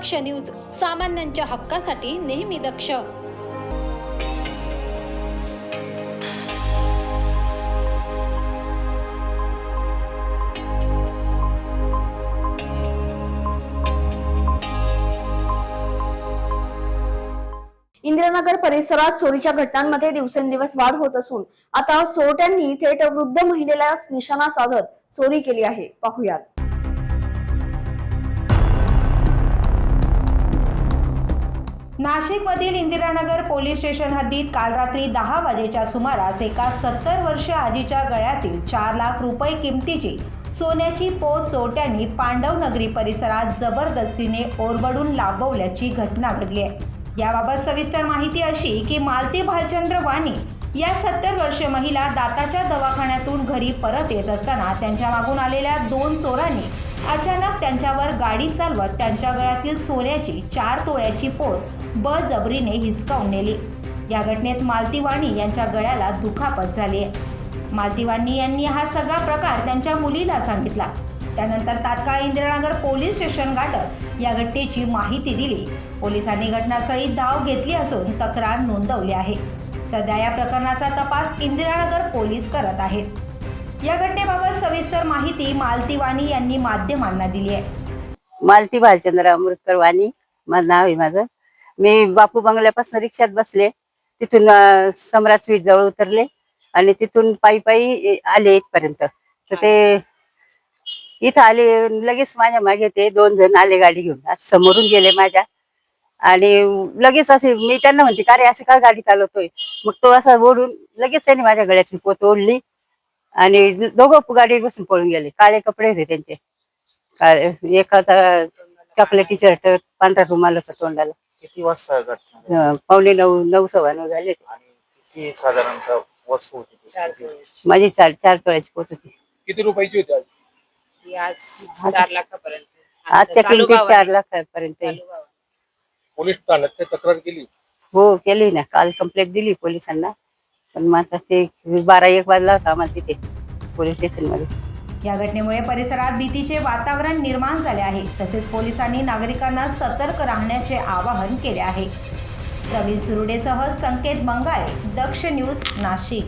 दक्ष news सामान्यांच्या हक्कासाठी नेहमी दक्ष. इंदिरानगर परिसरात चोरीच्या घटनांमध्ये दिवसेंदिवस वाढ होत असून आता चोरट्यांनी थेट वृद्ध महिलेला निशाणा साधत चोरी केली आहे. पाहुयात. नाशिकमधील इंदिरानगर पोलीस स्टेशन हद्दीत काल रात्री दहा वाजेच्या सुमारास एका सत्तर वर्ष आजीच्या गळ्यातील चार लाख रुपये किमतीची सोन्याची पोत चोरट्यांनी पांडवनगरी परिसरात जबरदस्तीने ओरबडून लाभवल्याची घटना घडली आहे. याबाबत सविस्तर माहिती अशी की मालती भालचंद्र वाणी या सत्तर वर्षीय महिला दाताच्या दवाखान्यातून घरी परत येत असताना त्यांच्या मागून आलेल्या दोन चोरांनी अचानक त्यांच्यावर गाडी चालवत त्यांच्या गळ्यातील सोन्याची चार तोळ्याची पोत बळजबरीने हिसकावून नेली. या घटनेत मालती वाणी यांच्या गळ्याला दुखापत झाली आहे मालतीवाणी यांनी हा सगळा प्रकार त्यांच्या मुलीला सांगितला. त्यानंतर तात्काळ इंदिरानगर पोलीस स्टेशन गाठत या घटनेची माहिती दिली. पोलिसांनी घटनास्थळी धाव घेतली असून तक्रार नोंदवली आहे. सध्या या प्रकरणाचा तपास इंदिरानगर पोलीस करत आहेत. या घटनेबाबत सविस्तर माहिती मालती वाणी यांनी माध्यमांना दिली आहे. मालती भालचंद्र अमृतकर वाणी माझं नाव आहे माझं. मी बापू बंगल्यापासून रिक्षात बसले. तिथून अं, सम्राट स्वीट जवळ उतरले आणि तिथून पायी पायी आले इथपर्यंत. तर ते इथं आले लगेच माझ्या मागे ते दोन जण आले गाडी घेऊन. असं समोरून गेले माझ्या. आणि लगेच असे मी त्यांना म्हणते का रे अशी का गाडी चालवतोय? मग तो असा ओढून लगेच त्यांनी माझ्या गळ्यातली पोत ओढली. आणि दोघं गाडी बसून पळून गेले. काळे कपडे होते त्यांचे. काळे एकाचा चॉकलेटी शर्ट पांढरा रुमाल होता तोंडाला. किती वाजता घटना अं, पावणे नऊ नऊ सव्वा नऊ झाले होते. आणि किती साधारणतः वस्तू होती ती? माझी चार चार तोळ्याची पोत होती. किती रुपयाची होती आज? आजच्या किमतीत चार लाखापर्यंत आहे. पोलीस ठाण्यात ते तक्रार केली? हो केली ना. काल कंप्लेंट दिली पोलिसांना. पण मग आता ते बारा एक वाजला होता आम्हाला तिथे पोलीस स्टेशनमध्ये. या घटनेमुळे परिसरात भीतीचे वातावरण निर्माण झाले आहे. तसेच पोलिसांनी नागरिकांना सतर्क राहण्याचे आवाहन केले आहे. प्रवीण सुरुडेसह संकेत बंगाळे दक्ष न्यूज नाशिक.